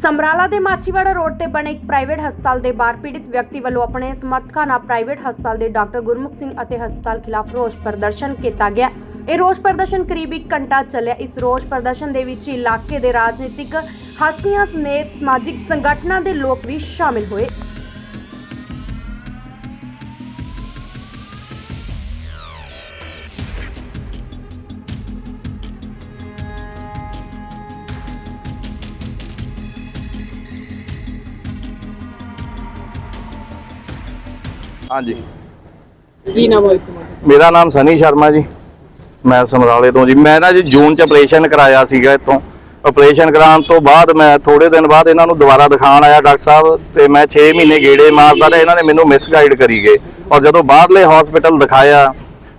ਸਮਰਾਲਾ ਦੇ ਮਾਛੀਵਾੜਾ ਰੋਡ ਤੇ ਬਣੇ ਇੱਕ ਪ੍ਰਾਈਵੇਟ ਹਸਪਤਾਲ ਦੇ ਬਾਹਰ ਪੀੜਿਤ ਵਿਅਕਤੀ ਵੱਲੋਂ ਆਪਣੇ ਸਮਰਥਕਾਂ ਨਾਲ ਪ੍ਰਾਈਵੇਟ ਹਸਪਤਾਲ ਦੇ ਡਾਕਟਰ ਗੁਰਮੁਖ ਸਿੰਘ ਅਤੇ ਹਸਪਤਾਲ ਖਿਲਾਫ ਰੋਸ ਪ੍ਰਦਰਸ਼ਨ ਕੀਤਾ ਗਿਆ। ਇਹ ਰੋਸ ਪ੍ਰਦਰਸ਼ਨ ਕਰੀਬ 1 ਘੰਟਾ ਚੱਲਿਆ। ਇਸ ਰੋਸ ਪ੍ਰਦਰਸ਼ਨ ਦੇ ਵਿੱਚ ਇਲਾਕੇ ਦੇ ਰਾਜਨੀਤਿਕ ਹਸਤੀਆਂ ਸਮੇਤ ਸਮਾਜਿਕ ਸੰਗਠਨਾਂ ਦੇ ਲੋਕ ਵੀ ਸ਼ਾਮਿਲ ਹੋਏ। ਹਾਂਜੀ। ਕੀ ਨਾਮ ਹੈ ਤੁਹਾਡਾ ਮੇਰਾ ਨਾਮ ਸਨੀ ਸ਼ਰਮਾ ਜੀ। ਮੈਂ ਸਮਰਾਲੇ ਤੋਂ ਜੀ। ਮੈਂ ਨਾ ਜੀ ਜੂਨ ਚ ਆਪਰੇਸ਼ਨ ਕਰਾਇਆ ਸੀਗਾ ਇੱਥੋਂ। ਆਪਰੇਸ਼ਨ ਕਰਾਉਣ ਤੋਂ ਬਾਅਦ ਮੈਂ ਥੋੜੇ ਦਿਨ ਬਾਅਦ ਇਹਨਾਂ ਨੂੰ ਦੁਬਾਰਾ ਦਿਖਾਉਣ ਆਇਆ ਡਾਕਟਰ ਸਾਹਿਬ ਤੇ ਮੈਂ 6 ਮਹੀਨੇ ਗੇੜੇ ਮਾਰਦਾ ਤੇ ਇਹਨਾਂ ਨੇ ਮੈਨੂੰ ਮਿਸਗਾਈਡ ਕਰੀ ਗਏ। ਔਰ ਜਦੋਂ ਬਾਹਰਲੇ ਹਸਪੀਟਲ ਦਿਖਾਇਆ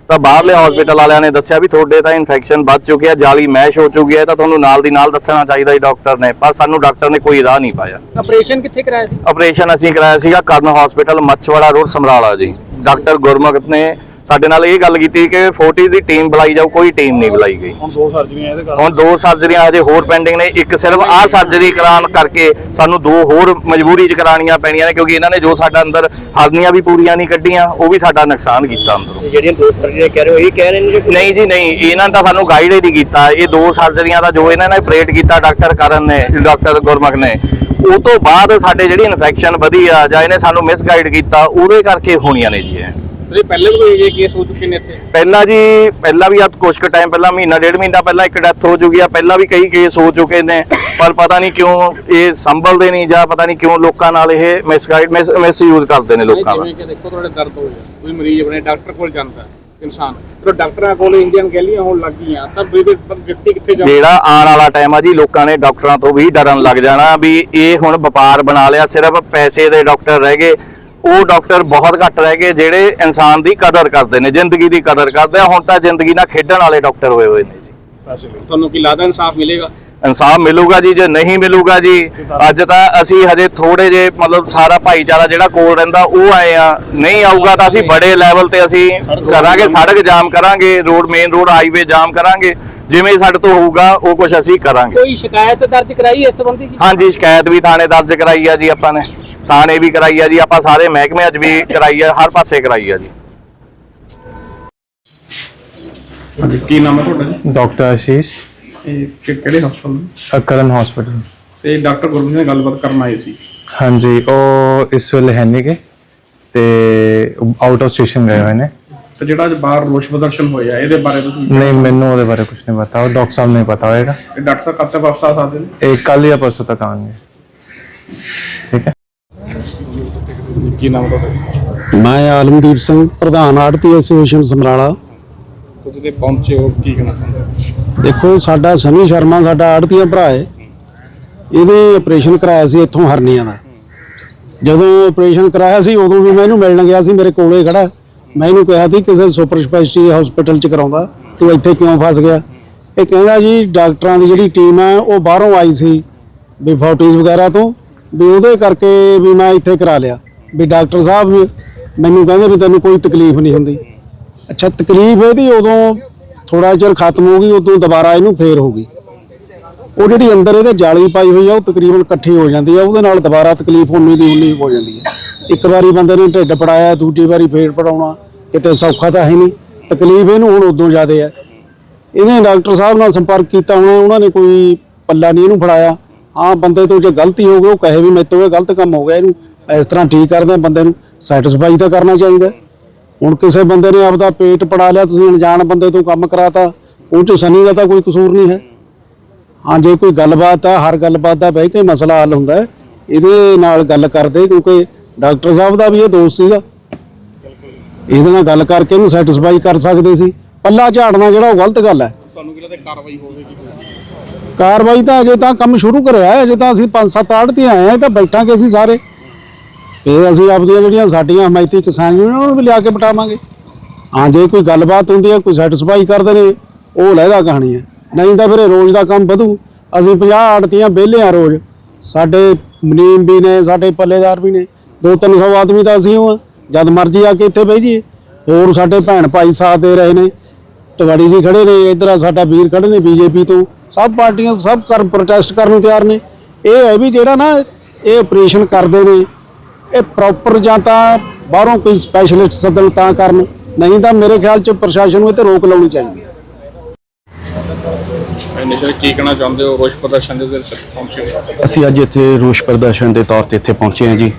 ਤਾਂ ਬਾਹਰਲੇ ਹਸਪੀਟਲ ਵਾਲਿਆਂ ਨੇ ਦੱਸਿਆ ਵੀ ਤੁਹਾਡੇ ਤਾਂ ਇਨਫੈਕਸ਼ਨ ਵੱਧ ਚੁੱਕੀ ਹੈ ਜਾਲੀ ਮੈਸ਼ ਹੋ ਚੁੱਕੀ ਹੈ ਤਾਂ ਤੁਹਾਨੂੰ ਨਾਲ ਦੀ ਨਾਲ ਦੱਸਣਾ ਚਾਹੀਦਾ ਸੀ ਡਾਕਟਰ ਨੇ ਪਰ ਸਾਨੂੰ ਡਾਕਟਰ ਨੇ ਕੋਈ ਰਾਹ ਨਹੀਂ ਪਾਇਆ। ਆਪਰੇਸ਼ਨ ਕਿੱਥੇ ਕਰਾਇਆ ਸੀ? ਆਪਰੇਸ਼ਨ ਅਸੀਂ ਕਰਾਇਆ ਸੀਗਾ ਕਰਨ ਹਸਪੀਟਲ ਮੱਛਵਾੜਾ ਰੋਡ ਸਮਰਾਲਾ ਜੀ। ਡਾਕਟਰ ਗੁਰਮੁਖ ਨੇ ਸਾਡੇ ਨਾਲ ਇਹ ਗੱਲ ਕੀਤੀ ਕਿ 40 ਦੀ ਟੀਮ ਬੁਲਾਈ ਜਾਊ ਕੋਈ ਟੀਮ ਨਹੀਂ ਬੁਲਾਈ ਗਈ। ਹੁਣ ਦੋ ਸਰਜਰੀਆਂ ਇਹਦੇ ਹੁਣ ਦੋ ਸਰਜਰੀਆਂ ਹਜੇ ਹੋਰ ਪੈਂਡਿੰਗ ਨੇ ਇੱਕ ਸਿਰਫ ਆਹ ਸਰਜਰੀ ਕਰਾਉਣ ਕਰਕੇ ਸਾਨੂੰ ਦੋ ਹੋਰ ਮਜਬੂਰੀ ਚ ਕਰਾਉਣੀਆਂ ਪੈਣੀਆਂ ਨੇ ਕਿਉਂਕਿ ਇਹਨਾਂ ਨੇ ਜੋ ਸਾਡਾ ਅੰਦਰ ਹਰਨੀਆਂ ਵੀ ਪੂਰੀਆਂ ਨਹੀਂ ਕੱਢੀਆਂ ਉਹ ਵੀ ਸਾਡਾ ਨੁਕਸਾਨ ਕੀਤਾ ਅੰਦਰੋਂ। ਜਿਹੜੀਆਂ ਦੋ ਸਰਜਰੀਆਂ ਕਹਿ ਰਹੇ ਹੋ ਇਹ ਕਹਿ ਰਹੇ ਨੇ ਨਹੀਂ ਜੀ ਨਹੀਂ ਇਹਨਾਂ ਨੇ ਤਾਂ ਸਾਨੂੰ ਗਾਈਡ ਹੀ ਨਹੀਂ ਕੀਤਾ। ਇਹ ਦੋ ਸਰਜਰੀਆਂ ਦਾ ਜੋ ਇਹਨਾਂ ਨੇ ਆਪਰੇਟ ਕੀਤਾ ਡਾਕਟਰ ਕਰਨ ਨੇ ਡਾਕਟਰ ਗੁਰਮੁਖ ਨੇ ਉਹ ਤੋਂ ਬਾਅਦ ਸਾਡੇ ਜਿਹੜੀ ਇਨਫੈਕਸ਼ਨ ਵਧੀ ਆ ਜਾਂ ਇਹਨੇ ਸਾਨੂੰ ਮਿਸਗਾਈਡ ਕੀਤਾ ਉਹਦੇ ਕਰਕੇ ਹੋਣੀਆਂ ਨੇ ਜੀ ਇਹ। ਤੇ ਪਹਿਲੇ ਵੀ ਕੋਈ ਇਹ ਕੇਸ ਹੋ ਚੁੱਕੇ ਨੇ ਇੱਥੇ? ਪਹਿਲਾਂ ਜੀ ਪਹਿਲਾਂ ਵੀ ਆ ਕੁਛ ਕੁ ਟਾਈਮ ਪਹਿਲਾਂ ਮਹੀਨਾ ਡੇਢ ਮਹੀਨਾ ਪਹਿਲਾਂ ਇੱਕ ਡੈਥ ਹੋ ਚੁੱਕੀ ਆ। ਪਹਿਲਾਂ ਵੀ ਕਈ ਕੇਸ ਹੋ ਚੁੱਕੇ ਨੇ ਪਰ ਪਤਾ ਨਹੀਂ ਕਿਉਂ ਇਹ ਸੰਭਲਦੇ ਨਹੀਂ ਜਾਂ ਪਤਾ ਨਹੀਂ ਕਿਉਂ ਲੋਕਾਂ ਨਾਲ ਇਹ ਮਿਸਗਾਈਡ ਮਿਸਯੂਜ਼ ਕਰਦੇ ਨੇ ਲੋਕਾਂ ਦਾ ਜਿਵੇਂ ਕਿ ਦੇਖੋ ਤੁਹਾਡੇ ਦਰਦ ਹੋ ਗਿਆ ਕੋਈ ਮਰੀਜ਼ ਆਪਣੇ ਡਾਕਟਰ ਕੋਲ ਜਾਂਦਾ ਇਨਸਾਨ। ਫਿਰ ਡਾਕਟਰਾਂ ਕੋਲ ਇੰਡੀਅਨ ਗੈਲੀਆਂ ਹੋਣ ਲੱਗ ਗਈਆਂ। ਤਾਂ ਵਿਅਕਤੀ ਕਿੱਥੇ ਜਾਵੇ ਜਿਹੜਾ ਆਉਣ ਵਾਲਾ ਟਾਈਮ ਆ ਜੀ ਲੋਕਾਂ ਨੇ ਡਾਕਟਰਾਂ ਤੋਂ ਵੀ ਡਰਨ ਲੱਗ ਜਾਣਾ ਵੀ ਇਹ ਹੁਣ ਵਪਾਰ ਬਣਾ ਲਿਆ ਸਿਰਫ ਪੈਸੇ ਦੇ ਡਾਕਟਰ ਰਹਿ ਗਏ। ਉਹ ਡਾਕਟਰ ਬਹੁਤ ਘੱਟ ਰਹਿ ਗਏ ਜਿਹੜੇ ਇਨਸਾਨ ਦੀ ਕਦਰ ਕਰਦੇ ਨੇ ਜ਼ਿੰਦਗੀ ਦੀ ਕਦਰ ਕਰਦੇ ਆ। ਹੁਣ ਤਾਂ ਜ਼ਿੰਦਗੀ ਨਾਲ ਖੇਡਣ ਵਾਲੇ ਡਾਕਟਰ ਹੋਏ ਹੋਏ ਨੇ ਜੀ। ਤੁਹਾਨੂੰ ਕੀ ਲੱਗਦਾ ਇਨਸਾਫ ਮਿਲੇਗਾ? ਇਨਸਾਫ ਮਿਲੂਗਾ ਜੀ ਜੇ ਨਹੀਂ ਮਿਲੂਗਾ ਜੀ ਅੱਜ ਤਾਂ ਅਸੀਂ ਹਜੇ ਥੋੜੇ ਜੇ ਮਤਲਬ ਸਾਰਾ ਭਾਈਚਾਰਾ ਜਿਹੜਾ ਕੋਲ ਰਹਿੰਦਾ ਉਹ ਆਏ ਆ। ਨਹੀਂ ਆਊਗਾ ਤਾਂ ਅਸੀਂ ਬੜੇ ਲੈਵਲ ਤੇ ਅਸੀਂ ਕਰਾਂਗੇ ਸੜਕ ਜਾਮ ਕਰਾਂਗੇ ਰੋਡ ਮੇਨ ਰੋਡ ਹਾਈਵੇ ਜਾਮ ਕਰਾਂਗੇ। ਜਿਵੇਂ ਸਾਡੇ ਤੋਂ ਹੋਊਗਾ ਉਹ ਕੁਝ ਅਸੀਂ ਕਰਾਂਗੇ। ਕੋਈ ਸ਼ਿਕਾਇਤ ਦਰਜ ਕਰਾਈ ਇਸ ਸੰਬੰਧੀ ਹਾਂਜੀ ਸ਼ਿਕਾਇਤ ਵੀ ਥਾਣੇ ਦਰਜ ਕਰਾਈ ਆ ਜੀ ਆਪਾਂ ਨੇ। ਥਾਣੇ ਵੀ ਕਰਾਈ ਆ ਜੀ ਆਪਾਂ ਸਾਰੇ ਮਹਿਕਮਿਆਂ 'ਚ ਵੀ ਕਰਾਈ ਆ ਹਰ ਪਾਸੇ ਕਰਾਈ ਆ ਜੀ। ਕੀ ਨਾਮ ਹੈ ਤੁਹਾਡਾ ਜੀ? ਡਾਕਟਰ ਆਸ਼ੀਸ਼। ਇਹ ਕਿ- ਕਿਹੜੇ ਹਸਪਤਾਲ ਕਰਨ ਹਸਪੀਟਲ ਤੇ ਡਾਕਟਰ ਗੁਰਮੁਖ ਨਾਲ ਗੱਲਬਾਤ ਕਰਨ ਆਏ ਸੀ। ਹਾਂਜੀ ਉਹ ਇਸ ਵੇਲੇ ਹੈ ਨਹੀਂ ਗੇ ਤੇ ਆਊਟ ਆਫ ਸਟੇਸ਼ਨ ਗਏ ਹੋਏ ਨੇ। ਤੇ ਜਿਹੜਾ ਅੱਜ ਬਾਹਰ ਰੋਸ਼ ਪ੍ਰਦਰਸ਼ਨ ਹੋਇਆ ਇਹਦੇ ਬਾਰੇ ਤੁਸੀਂ ਨਹੀਂ ਮੈਨੂੰ ਉਹਦੇ ਬਾਰੇ ਕੁਝ ਨਹੀਂ ਪਤਾ ਉਹ ਡਾਕਟਰ ਸਾਹਿਬ ਨੂੰ ਹੀ ਪਤਾ ਹੋਏਗਾ। ਇਹ ਡਾਕਟਰ ਸਾਹਿਬ ਕਦ ਤੱਕ ਵਾਪਸ ਆ ਸਕਦੇ ਨੇ? ਇਹ ਕੱਲ ਜਾਂ ਪਰਸੋਂ ਤੱਕ ਆਉਣਗੇ ਠੀਕ ਹੈ ਕੀ ਨਾਮ ਤੁਹਾਡਾ? ਮੈਂ ਆਲਮਦੀਪ ਸਿੰਘ ਪ੍ਰਧਾਨ ਆੜਤੀ ਐਸੋਸੀਏਸ਼ਨ ਸਮਰਾਲਾ। ਤੁਸੀਂ ਤੇ ਪਹੁੰਚੇ ਹੋ ਕੀ ਕਹਿਣਾ ਚਾਹੁੰਦੇ ਹੋ? ਦੇਖੋ ਸਾਡਾ ਸਨੀ ਸ਼ਰਮਾ ਸਾਡਾ ਆੜਤੀਆ ਭਰਾ ਹੈ। ਇਹਨੇ ਆਪਰੇਸ਼ਨ ਕਰਾਇਆ ਸੀ ਇੱਥੋਂ ਹਰਨੀਆਂ ਦਾ। ਜਦੋਂ ਆਪਰੇਸ਼ਨ ਕਰਾਇਆ ਸੀ ਉਦੋਂ ਵੀ ਮੈਂ ਇਹਨੂੰ ਮਿਲਣ ਗਿਆ ਸੀ ਮੇਰੇ ਕੋਲੇ ਖੜਾ। ਮੈਂ ਇਹਨੂੰ ਕਿਹਾ ਸੀ ਕਿਸੇ ਸੁਪਰ ਸਪੈਸ਼ਲਿਟੀ ਹਸਪੀਟਲ 'ਚ ਕਰਾਉਂਦਾ ਤੂੰ ਇੱਥੇ ਕਿਉਂ ਫਸ ਗਿਆ? ਇਹ ਕਹਿੰਦਾ ਜੀ ਡਾਕਟਰਾਂ ਦੀ ਜਿਹੜੀ ਟੀਮ ਹੈ ਉਹ ਬਾਹਰੋਂ ਆਈ ਸੀ ਵੀ ਫੋਰਟੀਜ਼ ਵਗੈਰਾ ਤੋਂ ਵੀ ਉਹਦੇ ਕਰਕੇ ਵੀ ਮੈਂ ਇੱਥੇ ਕਰਾ ਲਿਆ। ਵੀ ਡਾਕਟਰ ਸਾਹਿਬ ਮੈਨੂੰ ਕਹਿੰਦੇ ਵੀ ਤੈਨੂੰ ਕੋਈ ਤਕਲੀਫ ਨਹੀਂ ਹੁੰਦੀ। ਅੱਛਾ, ਤਕਲੀਫ ਇਹਦੀ ਉਦੋਂ ਥੋੜਾ ਚਿਰ ਖਤਮ ਹੋ ਗਈ, ਉਦੋਂ ਦੁਬਾਰਾ ਇਹਨੂੰ ਫੇਰ ਹੋ ਗਈ। ਉਹ ਜਿਹੜੀ ਅੰਦਰ ਇਹਦੇ ਜਾਲੀ ਪਾਈ ਹੋਈ ਆ, ਉਹ ਤਕਰੀਬਨ ਇਕੱਠੀ ਹੋ ਜਾਂਦੀ ਆ, ਉਹਦੇ ਨਾਲ ਦੁਬਾਰਾ ਤਕਲੀਫ ਉਨੀ ਦੀ ਉਨੀ ਹੋ ਜਾਂਦੀ ਹੈ ਇੱਕ ਵਾਰੀ ਬੰਦੇ ਨੇ ਢਿੱਡ ਪੜਾਇਆ, ਦੂਜੀ ਵਾਰੀ ਫੇਰ ਪੜਾਉਣਾ, ਕਿਤੇ ਸੌਖਾ ਤਾਂ ਹੈ ਨਹੀਂ। ਤਕਲੀਫ ਇਹਨੂੰ ਹੁਣ ਉਦੋਂ ਜ਼ਿਆਦਾ ਹੈ ਇਹਨੇ ਡਾਕਟਰ ਸਾਹਿਬ ਨਾਲ ਸੰਪਰਕ ਕੀਤਾ ਹੋਣਾ ਉਹਨਾਂ ਨੇ ਕੋਈ ਪੱਲਾ ਨਹੀਂ ਇਹਨੂੰ ਫੜਾਇਆ। ਹਾਂ, ਬੰਦੇ ਤੋਂ ਜੇ ਗਲਤੀ ਹੋ ਗਈ, ਉਹ ਕਹੇ ਵੀ ਮੇਰੇ ਤੋਂ ਇਹ ਗਲਤ ਕੰਮ ਹੋ ਗਿਆ ਇਹਨੂੰ। ਇਸ ਤਰ੍ਹਾਂ ਠੀਕ ਕਰਦੇ ਆ ਬੰਦੇ ਨੂੰ ਸੈਟੀਸਫਾਈ ਤਾਂ ਕਰਨਾ ਚਾਹੀਦਾ। ਹੁਣ ਕਿਸੇ ਬੰਦੇ ਨੇ ਆਪਦਾ ਪੇਟ ਪੜਾ ਲਿਆ ਤੁਸੀਂ ਅਣਜਾਣ ਬੰਦੇ ਤੋਂ ਕੰਮ ਕਰਾਤਾ ਉਹ ਚ ਸਨੀ ਦਾ ਤਾਂ ਕੋਈ ਕਸੂਰ ਨਹੀਂ ਹੈ। ਹਾਂ ਜੇ ਕੋਈ ਗੱਲਬਾਤ ਆ ਹਰ ਗੱਲਬਾਤ ਦਾ ਬਹਿ ਕੇ ਮਸਲਾ ਹੱਲ ਹੁੰਦਾ ਹੈ। ਇਹਦੇ ਨਾਲ ਗੱਲ ਕਰਦੇ ਕਿਉਂਕਿ ਡਾਕਟਰ ਸਾਹਿਬ ਦਾ ਵੀ ਇਹ ਦੋਸਤ ਸੀਗਾ। ਇਹਦੇ ਨਾਲ ਗੱਲ ਕਰਕੇ ਇਹਨੂੰ ਸੈਟੀਸਫਾਈ ਕਰ ਸਕਦੇ ਸੀ। ਪੱਲਾ ਝਾੜਨਾ ਜਿਹੜਾ ਉਹ ਗਲਤ ਗੱਲ ਹੈ। ਤੁਹਾਨੂੰ ਕਾਰਵਾਈ ਹੋਵੇਗੀ? ਕਾਰਵਾਈ ਤਾਂ ਅਜੇ ਤਾਂ ਕੰਮ ਸ਼ੁਰੂ ਕਰਿਆ ਹੈ ਅਜੇ ਤਾਂ ਅਸੀਂ 5-7 ਆੜਤੀ ਆਏ ਆ ਤਾਂ ਬੈਠਾਂਗੇ ਅਸੀਂ ਸਾਰੇ। ਫੇਰ ਅਸੀਂ ਆਪਦੀਆਂ ਜਿਹੜੀਆਂ ਸਾਡੀਆਂ ਹਮਾਇਤੀ ਕਿਸਾਨ ਯੂਨੀਅਨ ਉਹਨਾਂ ਨੂੰ ਵੀ ਲਿਆ ਕੇ ਪਟਾਵਾਂਗੇ ਹਾਂ, ਜੇ ਕੋਈ ਗੱਲਬਾਤ ਹੁੰਦੀ ਹੈ, ਕੋਈ ਸੈਟੀਸਫਾਈ ਕਰਦੇ ਨੇ, ਉਹ ਲਹਿਦਾ ਕਹਾਣੀ ਹੈ। ਨਹੀਂ ਤਾਂ ਫਿਰ ਇਹ ਰੋਜ਼ ਦਾ ਕੰਮ ਵਧੂ। ਅਸੀਂ 50 ਆੜਤੀਆਂ ਵਿਹਲੇ ਆ ਰੋਜ਼। ਸਾਡੇ ਮਨੀਮ ਵੀ ਨੇ, ਸਾਡੇ ਪੱਲੇਦਾਰ ਵੀ ਨੇ। 2-300 ਆਦਮੀ ਤਾਂ ਅਸੀਂ ਹਾਂ। ਜਦ ਮਰਜ਼ੀ ਆ ਕੇ ਇੱਥੇ ਬਹਿ ਜਾਈਏ। ਹੋਰ ਸਾਡੇ ਭੈਣ ਭਾਈ ਸਾਥ ਦੇ ਰਹੇ ਨੇ। ਤਵਾੜੀ ਜੀ ਖੜੇ ਨੇ, ਇਧਰ ਸਾਡਾ ਵੀਰ ਖੜੇ ਨੇ ਬੀਜੇਪੀ ਤੋਂ। ਸਭ ਪਾਰਟੀਆਂ, ਸਭ ਕਰ ਪ੍ਰੋਟੈਸਟ ਕਰਨ ਨੂੰ ਤਿਆਰ ਨੇ। ਇਹ ਹੈ ਵੀ ਜਿਹੜਾ ਨਾ, ਇਹ ਆਪਰੇਸ਼ਨ ਕਰਦੇ ਨੇ। ਇਹ ਪ੍ਰੋਪਰ ਜਾਂ ਤਾਂ ਬਾਹਰੋਂ ਕੋਈ ਸਪੈਸ਼ਲਿਸਟ ਸੱਦਣ ਤਾਂ ਕਰਨ ਨਹੀਂ ਤਾਂ ਮੇਰੇ ਖਿਆਲ ਚ ਪ੍ਰਸ਼ਾਸਨ ਨੂੰ ਇਹ ਤੇ ਰੋਕ ਲਾਉਣੀ ਚਾਹੀਦੀ ਹੈ। ਨਿਸ਼ਚੈ ਕੀ ਕਹਿਣਾ ਚਾਹੁੰਦੇ ਹੋ? ਰੋਸ਼ ਪ੍ਰਦਰਸ਼ਨ ਦੇ ਦਿਨ ਤੱਕ ਪਹੁੰਚੇ ਹੋ? ਅਸੀਂ ਅੱਜ ਇੱਥੇ ਰੋਸ ਪ੍ਰਦਰਸ਼ਨ ਦੇ ਤੌਰ ਤੇ ਇੱਥੇ ਪਹੁੰਚੇ ਹਾਂ ਜੀ।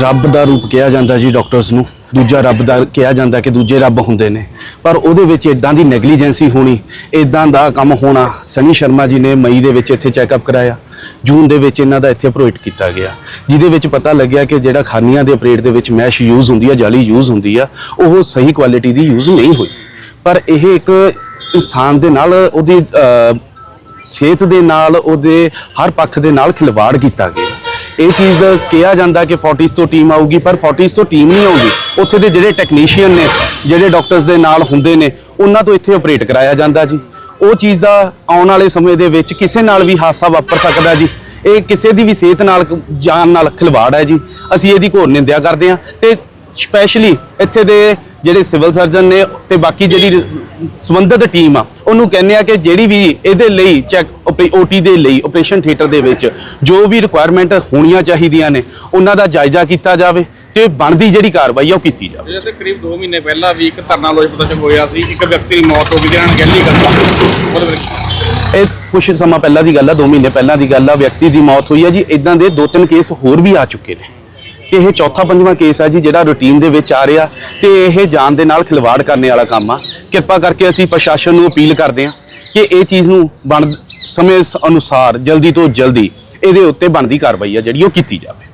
ਰੱਬ ਦਾ ਰੂਪ ਕਿਹਾ ਜਾਂਦਾ ਜੀ ਡਾਕਟਰਸ ਨੂੰ। ਦੂਜਾ ਰੱਬ ਦਾ ਕਿਹਾ ਜਾਂਦਾ ਕਿ ਦੂਜੇ ਰੱਬ ਹੁੰਦੇ ਨੇ। ਪਰ ਉਹਦੇ ਵਿੱਚ ਇਦਾਂ ਦੀ ਨੈਗਲੀਜੈਂਸੀ ਹੋਣੀ ਇਦਾਂ ਦਾ ਕੰਮ ਹੋਣਾ ਸਨੀ ਸ਼ਰਮਾ ਜੀ ਨੇ ਮਈ ਦੇ ਵਿੱਚ ਇੱਥੇ ਚੈੱਕਅਪ ਕਰਾਇਆ। ਜੂਨ ਦੇ ਵਿੱਚ ਇਹਨਾਂ ਦਾ ਇੱਥੇ ਅਪਰੋਇਟ ਕੀਤਾ ਗਿਆ, ਜਿਹਦੇ ਵਿੱਚ ਪਤਾ ਲੱਗਿਆ ਕਿ ਜਿਹੜਾ ਖਾਨੀਆਂ ਦੇ ਅਪਰੇਟ ਦੇ ਵਿੱਚ ਮੈਸ਼ ਯੂਜ਼ ਹੁੰਦੀ ਆ, ਜਾਲੀ ਯੂਜ਼ ਹੁੰਦੀ ਆ, ਉਹ ਸਹੀ ਕੁਆਲਿਟੀ ਦੀ ਯੂਜ਼ ਨਹੀਂ ਹੋਈ। ਪਰ ਇਹ ਇੱਕ ਇਨਸਾਨ ਦੇ ਨਾਲ, ਉਹਦੀ ਸਿਹਤ ਦੇ ਨਾਲ, ਉਹਦੇ ਹਰ ਪੱਖ ਦੇ ਨਾਲ ਖਿਲਵਾੜ ਕੀਤਾ ਗਿਆ। ਇਹ ਚੀਜ਼ ਕਿਹਾ ਜਾਂਦਾ ਕਿ 40s ਤੋਂ ਟੀਮ ਆਊਗੀ, ਪਰ 40s ਤੋਂ ਟੀਮ ਨਹੀਂ ਆਊਗੀ। ਉੱਥੇ ਦੇ ਜਿਹੜੇ ਟੈਕਨੀਸ਼ੀਅਨ ਨੇ, ਜਿਹੜੇ ਡਾਕਟਰਸ ਦੇ ਨਾਲ ਹੁੰਦੇ ਨੇ, ਉਹਨਾਂ ਤੋਂ ਇੱਥੇ ਆਪਰੇਟ ਕਰਾਇਆ ਜਾਂਦਾ ਜੀ। ਉਹ ਚੀਜ਼ ਦਾ ਆਉਣ ਵਾਲੇ ਸਮੇਂ ਦੇ ਵਿੱਚ ਕਿਸੇ ਨਾਲ ਵੀ ਹਾਦਸਾ ਵਾਪਰ ਸਕਦਾ ਜੀ। ਇਹ ਕਿਸੇ ਦੀ ਵੀ ਸਿਹਤ ਨਾਲ, ਜਾਨ ਨਾਲ ਖਿਲਵਾੜ ਹੈ ਜੀ। ਅਸੀਂ ਇਹਦੀ ਘੋਰ ਨਿੰਦਿਆ ਕਰਦੇ ਹਾਂ ਤੇ ਸਪੈਸ਼ਲੀ ਇੱਥੇ ਦੇ ਜਿਹੜੇ ਸਿਵਲ ਸਰਜਨ ਨੇ ਤੇ ਬਾਕੀ ਜਿਹੜੀ ਸੰਬੰਧਿਤ ਟੀਮ ਆ, ਉਹਨੂੰ ਕਹਿੰਦੇ ਆ ਕਿ ਜਿਹੜੀ ਵੀ ਇਹਦੇ ਲਈ ਚੈੱਕ ਓਟੀ ਦੇ ਲਈ ਆਪਰੇਸ਼ਨ ਥੀਏਟਰ ਦੇ ਵਿੱਚ ਜੋ ਵੀ ਰਿਕੁਆਇਰਮੈਂਟ ਹੋਣੀਆਂ ਚਾਹੀਦੀਆਂ ਨੇ, ਉਹਨਾਂ ਦਾ ਜਾਇਜ਼ਾ ਕੀਤਾ ਜਾਵੇ। ਤੇ ਬਣਦੀ ਜਿਹੜੀ ਕਾਰਵਾਈ ਆ ਉਹ ਕੀਤੀ ਜਾਵੇ। ਜਿਵੇਂ ਕਰੀਬ 2 ਮਹੀਨੇ ਪਹਿਲਾਂ ਵੀ ਇੱਕ ਧਰਨਾ ਰੋਸ਼ ਪ੍ਰਦਰਸ਼ਨ ਹੋਇਆ ਸੀ। ਇੱਕ ਵਿਅਕਤੀ ਦੀ ਮੌਤ ਹੋ ਗਈ ਜਿਹਨਾਂ ਨੇ ਗੈਲੀ ਕਰਤਾ ਉਹਦੇ ਇਹ ਕੁਝ ਸਮਾਂ ਪਹਿਲਾਂ ਦੀ ਗੱਲ ਆ 2 ਮਹੀਨੇ ਪਹਿਲਾਂ ਦੀ ਗੱਲ ਆ ਵਿਅਕਤੀ ਦੀ ਮੌਤ ਹੋਈ ਆ ਜੀ। ਇਦਾਂ ਦੇ ਦੋ ਤਿੰਨ ਕੇਸ ਹੋਰ ਵੀ ਆ ਚੁੱਕੇ ਨੇ। ਤੇ ਇਹ ਚੌਥਾ ਪੰਜਵਾਂ ਕੇਸ ਆ ਜੀ ਜਿਹੜਾ ਰੂਟੀਨ ਦੇ ਵਿੱਚ ਆ ਰਿਹਾ ਤੇ ਇਹ ਜਾਨ ਦੇ ਨਾਲ ਖਿਲਵਾੜ ਕਰਨ ਵਾਲਾ ਕੰਮ ਆ। ਕਿਰਪਾ ਕਰਕੇ ਅਸੀਂ ਪ੍ਰਸ਼ਾਸਨ ਨੂੰ ਅਪੀਲ ਕਰਦੇ ਹਾਂ ਕਿ ਇਹ ਚੀਜ਼ ਨੂੰ ਬਣ ਸਮੇਂ ਅਨੁਸਾਰ ਜਲਦੀ ਤੋਂ ਜਲਦੀ ਇਹਦੇ ਉੱਤੇ ਬਣਦੀ ਕਾਰਵਾਈ ਆ ਜਿਹੜੀ ਉਹ ਕੀਤੀ ਜਾਵੇ।